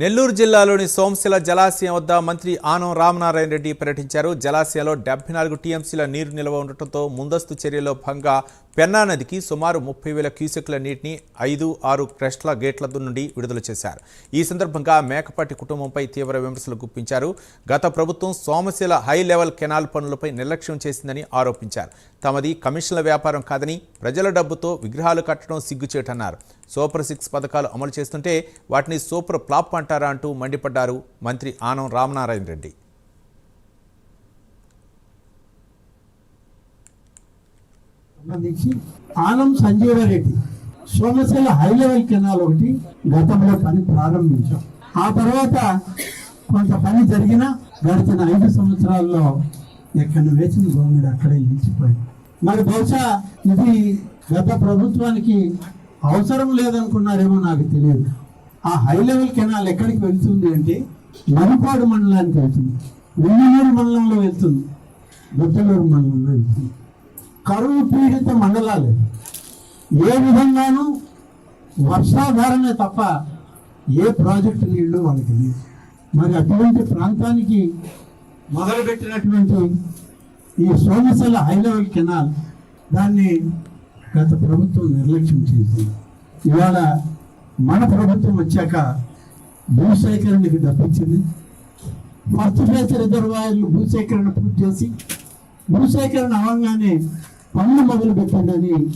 నెల్లూరు జిల్లాలోని సోమశిల జలాశయం వద్ద మంత్రి ఆనం రామనారాయణ రెడ్డి పర్యటించారు. జలాశయంలో డెబ్బై నాలుగు టీఎంసీల నీరు నిల్వ ఉండటంతో ముందస్తు చర్యలో భంగా పెన్నా నదికి సుమారు ముప్పై వేల క్యూసెక్ల నీటిని ఐదు ఆరు క్రెస్ట్ల గేట్ల నుండి విడుదల చేశారు. ఈ సందర్భంగా మేకపాటి కుటుంబంపై తీవ్ర విమర్శలు గుప్పించారు. గత ప్రభుత్వం సోమశిల హై లెవెల్ కెనాల్ పనులపై నిర్లక్ష్యం చేసిందని ఆరోపించారు. తమది కమిషన్ల వ్యాపారం కాదని ప్రజల డబ్బుతో విగ్రహాలు కట్టడం సిగ్గుచేటన్నారు. సూపర్ సిక్స్ పథకాలు అమలు చేస్తుంటే వాటిని సూపర్ ఫ్లాప్ అంటారా అంటూ మండిపడ్డారు మంత్రి ఆనం రామనారాయణ రెడ్డి. సంబంధించి Anam Sanjeevareddy Somasila high level canal ఒకటి గతంలో పని ప్రారంభించాం. ఆ తర్వాత కొంత పని జరిగిన గడిచిన ఐదు సంవత్సరాల్లో ఎక్కడ వేసిన గవర్నమెంట్ అక్కడే నిలిచిపోయింది. మరి బహుశా ఇది గత ప్రభుత్వానికి అవసరం లేదనుకున్నారేమో నాకు తెలియదు. ఆ హై లెవెల్ కెనాల్ ఎక్కడికి వెళ్తుంది అంటే మరిపాడు మండలానికి వెళ్తుంది. వెన్నూరు మండలంలో వెళ్తుంది. గుట్టలూరు మండలంలో వెళ్తుంది. కరువు పీడిత మండలాలు. ఏ విధంగానూ వర్షాధారమే తప్ప ఏ ప్రాజెక్టు నీళ్ళు వాళ్ళకి మరి అటువంటి ప్రాంతానికి మొదలుపెట్టినటువంటి ఈ సోమశల హై లెవెల్ కెనాల్ దాన్ని గత ప్రభుత్వం నిర్లక్ష్యం చేసింది. ఇవాళ మన ప్రభుత్వం వచ్చాక భూసేకరణకి డబ్బిచ్చింది. ఫస్ట్ ఫేజ్ రిజర్వాయర్లు భూసేకరణ పూర్తి చేసి భూసేకరణ అవంగానే పనులు మొదలు పెట్టండి అని